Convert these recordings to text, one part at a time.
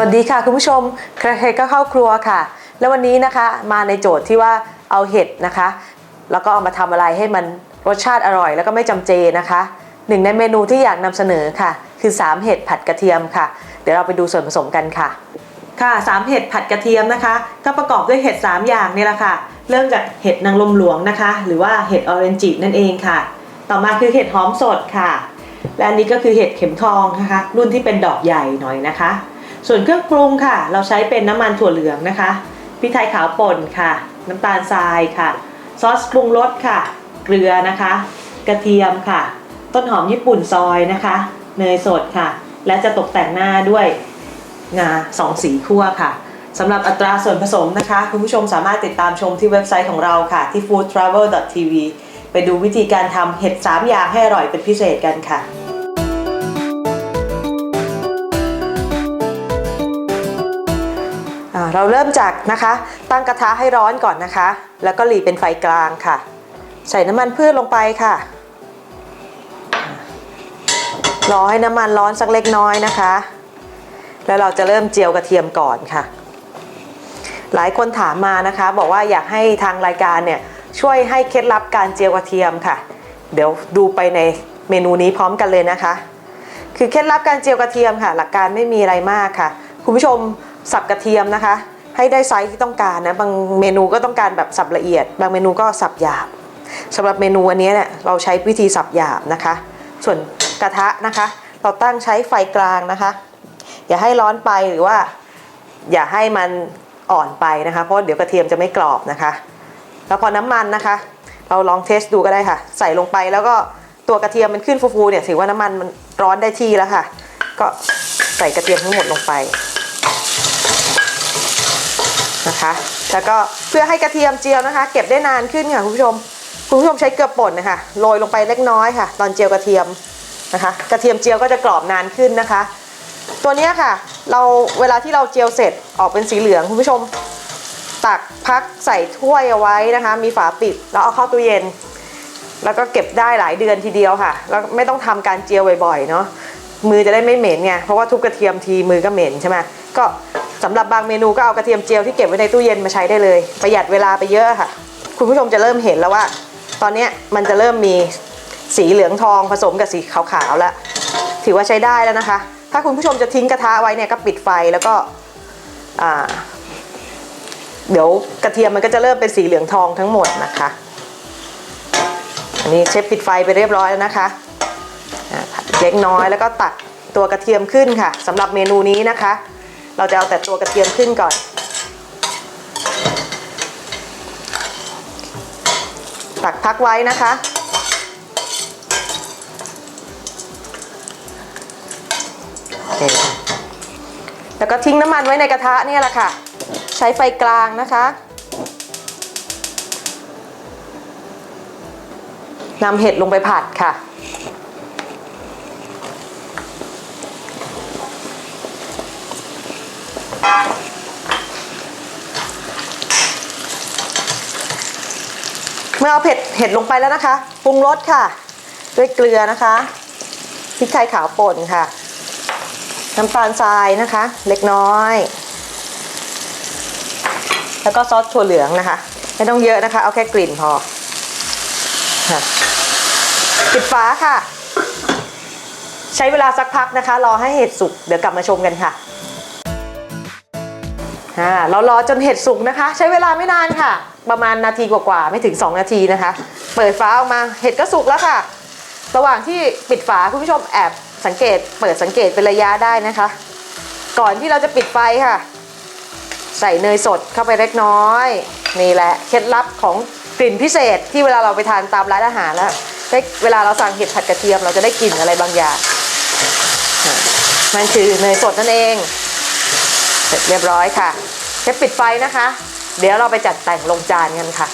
วัสดีค่ะคุณผู้ชมใครๆก็เข้าครัวค่ะ แล้ววันนี้นะคะมาในโจทย์ที่ว่าเอาเห็ดนะคะ แล้วก็เอามาทำอะไรให้มันรสชาติอร่อย แล้วก็ไม่จำเจนะคะหนึ่งในเมนูที่อยากนำเสนอค่ะ คือ 3 เห็ดผัดกระเทียมค่ะ เดี๋ยวเราไปดูส่วนผสมกันค่ะ ค่ะ3เห็ดผัดกระเทียมนะคะ ก็ประกอบด้วยเห็ด3 อย่างนี่แหละค่ะ เริ่มจากเห็ดนางลมหลวงนะคะ หรือว่าเห็ดออเรนจินั่นเองค่ะ ต่อมาคือเห็ดหอมสดค่ะ และอันนี้ก็คือเห็ดเข็มทองนะคะ รุ่นที่เป็นดอกใหญ่หน่อยนะคะ ส่วนเครื่องปรุงค่ะ เราใช้เป็นน้ำมันถั่วเหลืองนะคะพริกไทยขาวป่นค่ะ น้ำตาลทรายค่ะ ซอสปรุงรสค่ะ เกลือนะคะ กระเทียมค่ะ ต้นหอมญี่ปุ่นซอยนะคะ เนยสดค่ะ และจะตกแต่งหน้าด้วยงาสองสีคั่วค่ะสำหรับอัตราส่วนผสมนะคะ คุณผู้ชมสามารถติดตามชมที่เว็บไซต์ของเราค่ะ ที่ foodtravel.tv ไปดูวิธีการทำเห็ด 3 อย่างให้อร่อยเป็นพิเศษกันค่ะ เราเริ่มจากนะคะตั้งกระทะให้ร้อนก่อนนะคะ แล้วก็หลีเป็นไฟกลางค่ะ ใส่น้ำมันพืชลงไปค่ะรอให้น้ำมันร้อนสักเล็กน้อยนะคะ แล้วเราจะเริ่มเจียวกระเทียมก่อนค่ะ หลายคนถามมานะคะ บอกว่าอยากให้ทางรายการเนี่ยช่วยให้เคล็ดลับการเจียวกระเทียมค่ะ เดี๋ยวดูไปในเมนูนี้พร้อมกันเลยนะคะ คือเคล็ดลับการเจียวกระเทียมค่ะ หลักการไม่มีอะไรมากค่ะ คุณผู้ชม สับกระเทียมนะคะ ให้ได้ไซส์ที่ต้องการนะ บางเมนูก็ต้องการแบบสับละเอียด บางเมนูก็สับหยาบสำหรับเมนูอันนี้เนี่ยเราใช้วิธีสับหยาบนะคะ ส่วนกระทะนะคะ เราตั้งใช้ไฟกลางนะคะ อย่าให้ร้อนไปหรือว่า อย่าให้มันอ่อนไปนะคะ เพราะเดี๋ยวกระเทียมจะไม่กรอบนะคะ แล้วพอน้ำมันนะคะ เราลองเทสดูก็ได้ค่ะ ใส่ลงไปแล้วก็ตัวกระเทียมมันขึ้นฟูๆเนี่ยถือว่าน้ำมันมันร้อนได้ที่แล้วค่ะ ก็ใส่กระเทียมทั้งหมดลงไป นะคะ แล้วก็เพื่อให้กระเทียมเจียวนะคะ เก็บได้นานขึ้นค่ะคุณผู้ชม คุณผู้ชมใช้เกลือป่นนะคะโรยลงไปเล็กน้อยค่ะ ตอนเจียวกระเทียมนะคะ กระเทียมเจียวก็จะกรอบนานขึ้นนะคะ ตัวนี้ค่ะ เราเวลาที่เราเจียวเสร็จออกเป็นสีเหลืองคุณผู้ชม ตักพักใส่ถ้วยเอาไว้นะคะ มีฝาปิดแล้วเอาเข้าตู้เย็น แล้วก็เก็บได้หลายเดือนทีเดียวค่ะ แล้วไม่ต้องทำการเจียวบ่อยๆเนาะมือจะได้ไม่เหม็นไงเพราะว่าทุบกระเทียมทีมือก็เหม็นใช่ไหมก็ สำหรับบางเมนูก็เอากระเทียมเจียวที่เก็บไว้ในตู้เย็นมาใช้ได้เลย ประหยัดเวลาไปเยอะค่ะ คุณผู้ชมจะเริ่มเห็นแล้วว่า ตอนนี้มันจะเริ่มมีสีเหลืองทองผสมกับสีขาวๆแล้ว ถือว่าใช้ได้แล้วนะคะ ถ้าคุณผู้ชมจะทิ้งกระทะไว้เนี่ยก็ปิดไฟแล้วก็เดี๋ยวกระเทียมมันก็จะเริ่มเป็นสีเหลืองทองทั้งหมดนะคะ อันนี้เชฟปิดไฟไปเรียบร้อยแล้วนะคะเล็กน้อยแล้วก็ตักตัวกระเทียมขึ้นค่ะสำหรับเมนูนี้นะคะ เราจะเอาแต่ตัวกระเทียมขึ้นก่อน ตักพักไว้นะคะโอเคแล้วก็ทิ้งน้ำมันไว้ในกระทะนี่แหละค่ะ ใช้ไฟกลางนะคะนำเห็ดลงไปผัดค่ะ เอเอาเผ็ดเห็ดลงไปแล้วนะคะปรุงรสค่ะ ด้วยเกลือนะคะพริกไทยขาวป่นค่ะ น้ำตาลทรายนะคะ เล็กน้อย แล้วก็ซอสถั่วเหลืองนะคะ ไม่ต้องเยอะนะคะ เอาแค่กลิ่นพอค่ะปิดฝาค่ะ ใช้เวลาสักพักนะคะ รอให้เห็ดสุกเดี๋ยวกลับมาชมกันค่ะ อ่าเรารอจนเห็ดสุกนะคะ ใช้เวลาไม่นานค่ะ ประมาณนาทีกว่าๆไม่ถึง 2 นาทีนะคะ เปิดฝาออกมาเห็ดก็สุกแล้วค่ะ ระหว่างที่ปิดฝาคุณผู้ชมแอบสังเกต เปิดสังเกตเป็นระยะได้นะคะ ก่อนที่เราจะปิดไฟค่ะ ใส่เนยสดเข้าไปเล็กน้อย นี่แหละเคล็ดลับของกลิ่นพิเศษที่เวลาเราไปทานตามร้านอาหารแล้วเวลาเราสั่งเห็ดผัดกระเทียมเราจะได้กลิ่นอะไรบางอย่างมันคือเนยสดนั่นเอง เสร็จเรียบร้อยค่ะแค่ปิดไฟนะคะ เดี๋ยวเราไปจัดแต่งลงจานกันค่ะ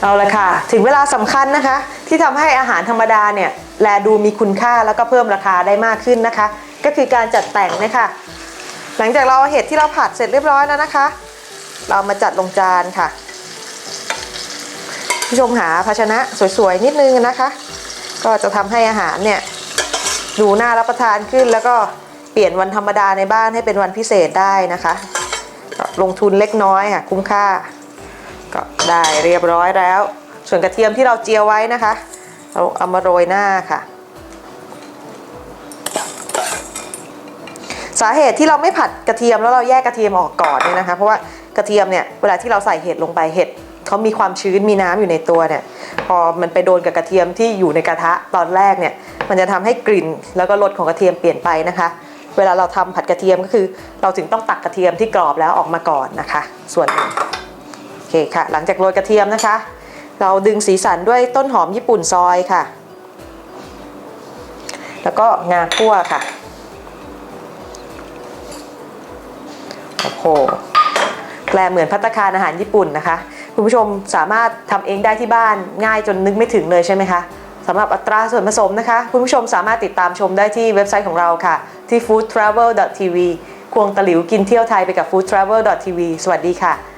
เอาละค่ะ ถึงเวลาสำคัญนะคะ ที่ทำให้อาหารธรรมดาเนี่ยแลดูมีคุณค่าแล้วก็เพิ่มราคาได้มากขึ้นนะคะ ก็คือการจัดแต่งนี่ยค่ะหลังจากเราเห็ดที่เราผัดเสร็จเรียบร้อยแล้วนะคะ เรามาจัดลงจานค่ะผู้ชมหาภาชนะสวยๆนิดนึงนะคะ ก็จะทำให้อาหารเนี่ย ดูน่ารับประทานขึ้นแล้วก็เปลี่ยนวันธรรมดาในบ้านให้เป็นวันพิเศษได้นะคะ ลงทุนเล็กน้อยค่ะ คุ้มค่า ก็ได้เรียบร้อยแล้ว ส่วนกระเทียมที่เราเจียวไว้นะคะ เราเอามาโรยหน้าค่ะ สาเหตุที่เราไม่ผัดกระเทียมแล้วเราแยกกระเทียมออกก่อนเนี่ยนะคะ เพราะว่ากระเทียมเนี่ยเวลาที่เราใส่เห็ดลงไปเห็ด เขามีความชื้นมีน้ำอยู่ในตัวเนี่ย พอมันไปโดนกับกระเทียมที่อยู่ในกระทะตอนแรกเนี่ย มันจะทำให้กลิ่นแล้วก็รสของกระเทียมเปลี่ยนไปนะคะ เวลาเราทำผัดกระเทียมก็คือ เราถึงต้องตักกระเทียมที่กรอบแล้วออกมาก่อนนะคะ ส่วนหนึ่งโอเคค่ะ หลังจากโรยกระเทียมนะคะ เราดึงสีสันด้วยต้นหอมญี่ปุ่นซอยค่ะ แล้วก็งาคั่วค่ะโอ้โหแกลเหมือนพัตคารอาหารญี่ปุ่นนะคะ คุณผู้ชมสามารถทำเองได้ที่บ้านง่ายจนนึกไม่ถึงเลยใช่ไหมคะสำหรับอัตราส่วนผสมนะคะ คุณผู้ชมสามารถติดตามชมได้ที่เว็บไซต์ของเราค่ะ ที่ foodtravel.tv ควงตะหลิวกินเที่ยวไทยไปกับ foodtravel.tv สวัสดีค่ะ